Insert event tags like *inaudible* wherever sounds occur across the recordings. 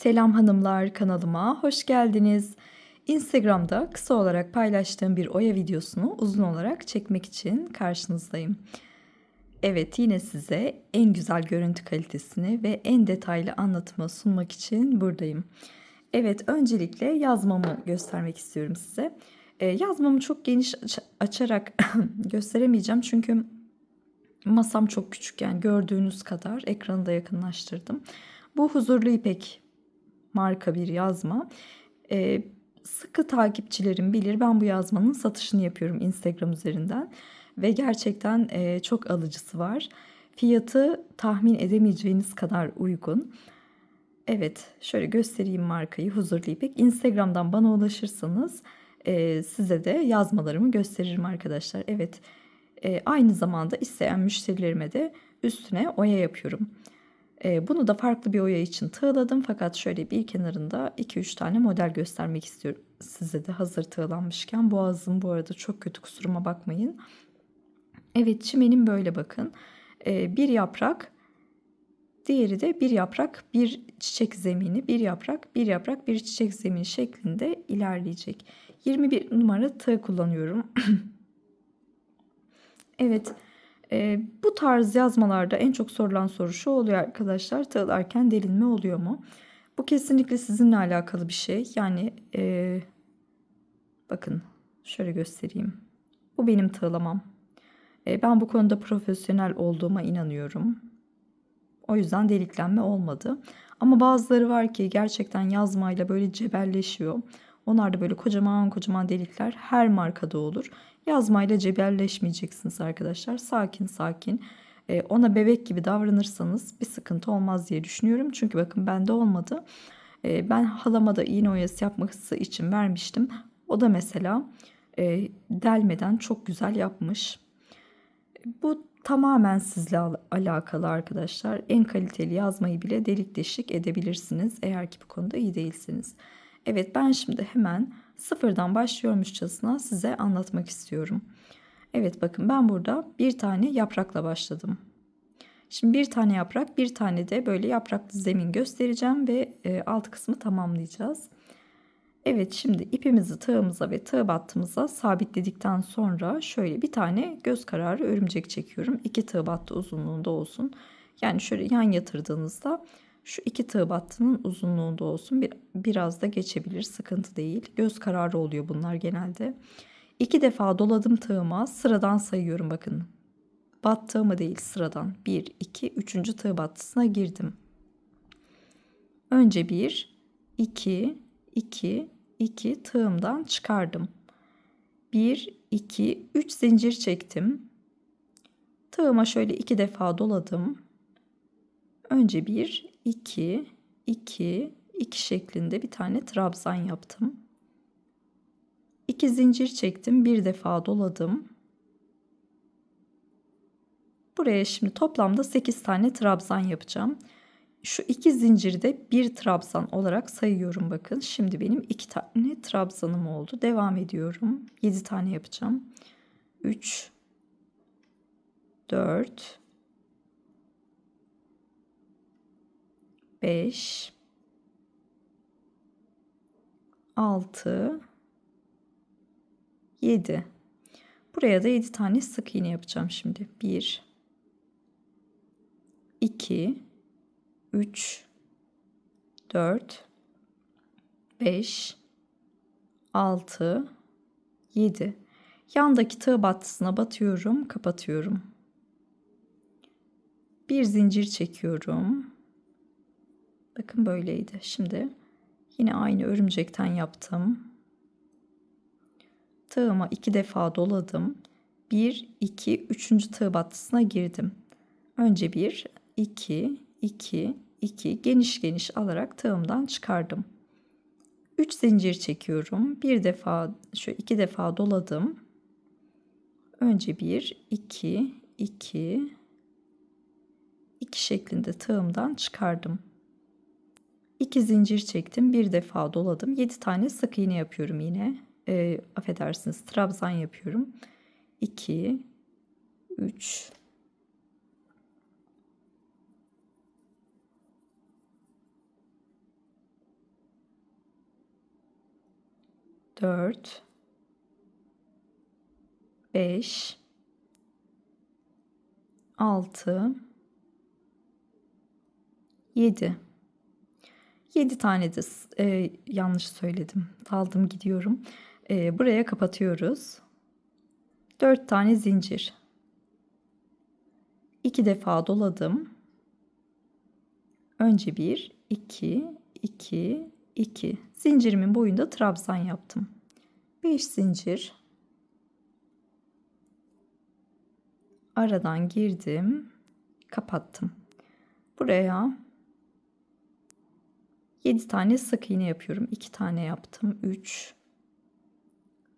Selam hanımlar kanalıma hoş geldiniz. Instagram'da kısa olarak paylaştığım bir oya videosunu uzun olarak çekmek için karşınızdayım. Evet yine size en güzel görüntü kalitesini ve en detaylı anlatımı sunmak için buradayım. Evet öncelikle yazmamı göstermek istiyorum size. Ee, yazmamı çok geniş aç- açarak *laughs* gösteremeyeceğim çünkü masam çok küçük yani gördüğünüz kadar ekranı da yakınlaştırdım. Bu huzurlu ipek marka bir yazma. Ee, sıkı takipçilerim bilir ben bu yazmanın satışını yapıyorum Instagram üzerinden ve gerçekten e, çok alıcısı var. Fiyatı tahmin edemeyeceğiniz kadar uygun. Evet şöyle göstereyim markayı Huzurlu İpek. Instagram'dan bana ulaşırsanız e, size de yazmalarımı gösteririm arkadaşlar. Evet e, aynı zamanda isteyen müşterilerime de üstüne oya yapıyorum. E, bunu da farklı bir oya için tığladım fakat şöyle bir kenarında 2-3 tane model göstermek istiyorum. Size de hazır tığlanmışken boğazım bu arada çok kötü kusuruma bakmayın. Evet çimenim böyle bakın. E, bir yaprak diğeri de bir yaprak bir çiçek zemini bir yaprak bir yaprak bir çiçek zemini şeklinde ilerleyecek. 21 numara tığ kullanıyorum. *laughs* evet. E, bu tarz yazmalarda en çok sorulan soru şu oluyor arkadaşlar. Tığlarken delinme oluyor mu? Bu kesinlikle sizinle alakalı bir şey. Yani e, bakın şöyle göstereyim. Bu benim tığlamam. E, ben bu konuda profesyonel olduğuma inanıyorum. O yüzden deliklenme olmadı. Ama bazıları var ki gerçekten yazmayla böyle cebelleşiyor. Onlar da böyle kocaman kocaman delikler her markada olur. Yazmayla cebelleşmeyeceksiniz arkadaşlar. Sakin sakin. Ee, ona bebek gibi davranırsanız bir sıkıntı olmaz diye düşünüyorum. Çünkü bakın bende olmadı. Ee, ben halama da iğne oyası yapması için vermiştim. O da mesela e, delmeden çok güzel yapmış. Bu tamamen sizle al- alakalı arkadaşlar. En kaliteli yazmayı bile delik deşik edebilirsiniz eğer ki bu konuda iyi değilsiniz. Evet ben şimdi hemen sıfırdan başlıyormuşçasına size anlatmak istiyorum. Evet bakın ben burada bir tane yaprakla başladım. Şimdi bir tane yaprak bir tane de böyle yapraklı zemin göstereceğim ve e, alt kısmı tamamlayacağız. Evet şimdi ipimizi tığımıza ve tığ battımıza sabitledikten sonra şöyle bir tane göz kararı örümcek çekiyorum. İki tığ battı uzunluğunda olsun. Yani şöyle yan yatırdığınızda şu iki tığ battının uzunluğunda olsun. Bir, biraz da geçebilir sıkıntı değil. Göz kararı oluyor bunlar genelde. İki defa doladım tığıma sıradan sayıyorum bakın. Battığımı değil sıradan. 1, 2, 3. tığ battısına girdim. Önce 1, 2, 2, 2 tığımdan çıkardım. 1, 2, 3 zincir çektim. Tığıma şöyle iki defa doladım. Önce 1, 2, 2, 2 şeklinde bir tane trabzan yaptım. 2 zincir çektim. Bir defa doladım. Buraya şimdi toplamda 8 tane trabzan yapacağım. Şu iki zinciri de bir trabzan olarak sayıyorum bakın. Şimdi benim iki tane trabzanım oldu. Devam ediyorum. 7 tane yapacağım. 3 4 5 6 7 Buraya da 7 tane sık iğne yapacağım şimdi. 1 2 3 4 5 6 7 Yandaki tığ battısına batıyorum, kapatıyorum. Bir zincir çekiyorum. Bakın böyleydi. Şimdi yine aynı örümcekten yaptım. Tığıma iki defa doladım. 1, 2, 3. tığ battısına girdim. Önce 1, 2, 2, 2 geniş geniş alarak tığımdan çıkardım. 3 zincir çekiyorum. Bir defa şu iki defa doladım. Önce 1, 2, 2, 2 şeklinde tığımdan çıkardım. 2 zincir çektim. Bir defa doladım. 7 tane sık iğne yapıyorum yine. E, affedersiniz trabzan yapıyorum. 2 3 4 5 6 7 7 tane de e, yanlış söyledim. Aldım gidiyorum. E, buraya kapatıyoruz. 4 tane zincir. 2 defa doladım. Önce 1, 2, 2, 2. Zincirimin boyunda trabzan yaptım. 5 zincir. Aradan girdim. Kapattım. Buraya 7 tane sık iğne yapıyorum. 2 tane yaptım. 3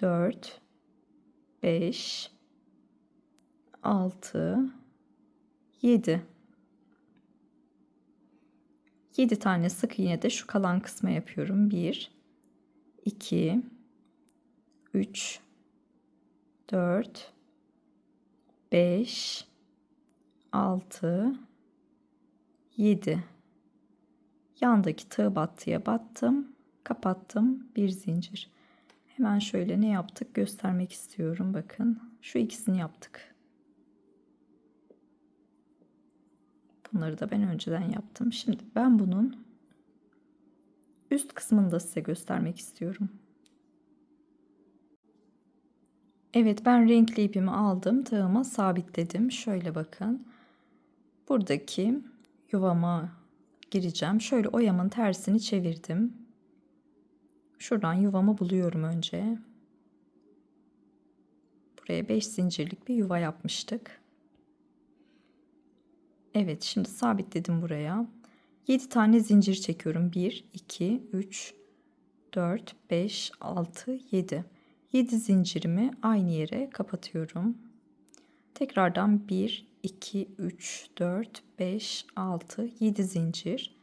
4 5 6 7 7 tane sık iğne de şu kalan kısma yapıyorum. 1 2 3 4 5 6 7 Yandaki tığ battıya battım, kapattım, bir zincir. Hemen şöyle ne yaptık göstermek istiyorum. Bakın şu ikisini yaptık. Bunları da ben önceden yaptım. Şimdi ben bunun üst kısmını da size göstermek istiyorum. Evet ben renkli ipimi aldım. Tığıma sabitledim. Şöyle bakın. Buradaki yuvama gireceğim. Şöyle oyamın tersini çevirdim. Şuradan yuvamı buluyorum önce. Buraya 5 zincirlik bir yuva yapmıştık. Evet şimdi sabitledim buraya. 7 tane zincir çekiyorum. 1, 2, 3, 4, 5, 6, 7. 7 zincirimi aynı yere kapatıyorum. Tekrardan 1, 2, 3, 4, 5, 6, 7 zincir.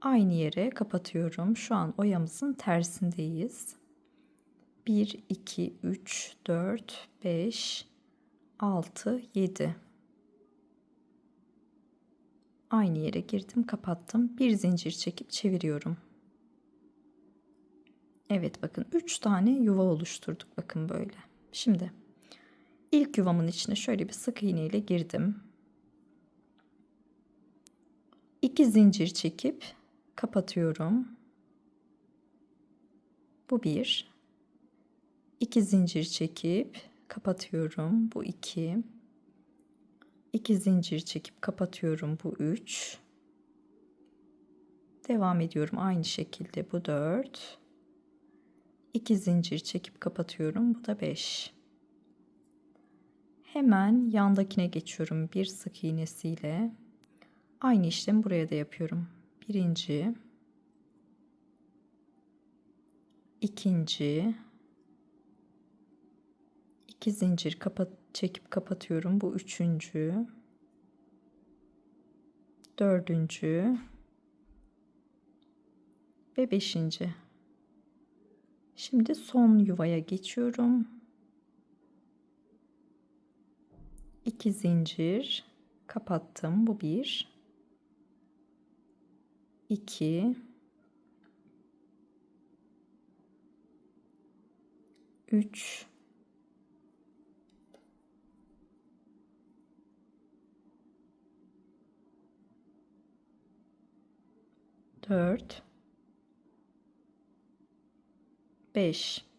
Aynı yere kapatıyorum. Şu an oyamızın tersindeyiz. 1, 2, 3, 4, 5, 6, 7. Aynı yere girdim, kapattım. Bir zincir çekip çeviriyorum. Evet bakın 3 tane yuva oluşturduk bakın böyle. Şimdi ilk yuvamın içine şöyle bir sık iğne ile girdim. 2 zincir çekip kapatıyorum. Bu bir. 2 zincir çekip kapatıyorum. Bu 2. 2 zincir çekip kapatıyorum. Bu 3. Devam ediyorum aynı şekilde. Bu 4. 2 zincir çekip kapatıyorum. Bu da 5. Hemen yandakine geçiyorum bir sık iğnesiyle. Aynı işlemi buraya da yapıyorum. Birinci, ikinci, iki zincir kapat çekip kapatıyorum. Bu üçüncü, dördüncü ve beşinci. Şimdi son yuvaya geçiyorum. 2 zincir. Kapattım. Bu bir. 2 3 4 5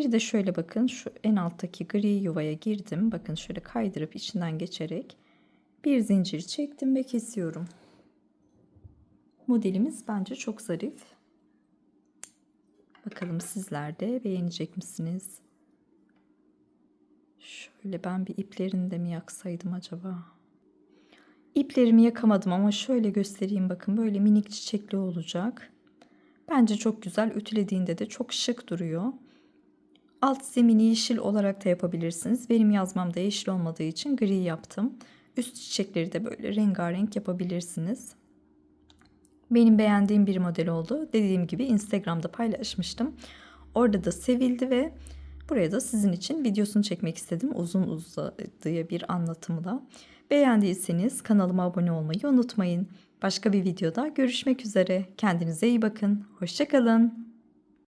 Bir de şöyle bakın şu en alttaki gri yuvaya girdim. Bakın şöyle kaydırıp içinden geçerek bir zincir çektim ve kesiyorum. Modelimiz bence çok zarif. Bakalım sizler de beğenecek misiniz? Şöyle ben bir iplerini de mi yaksaydım acaba? İplerimi yakamadım ama şöyle göstereyim bakın böyle minik çiçekli olacak. Bence çok güzel ütülediğinde de çok şık duruyor. Alt zemini yeşil olarak da yapabilirsiniz. Benim yazmamda yeşil olmadığı için gri yaptım. Üst çiçekleri de böyle rengarenk yapabilirsiniz. Benim beğendiğim bir model oldu. Dediğim gibi Instagram'da paylaşmıştım. Orada da sevildi ve buraya da sizin için videosunu çekmek istedim. Uzun uzadıya bir anlatımla. Beğendiyseniz kanalıma abone olmayı unutmayın. Başka bir videoda görüşmek üzere. Kendinize iyi bakın. Hoşçakalın.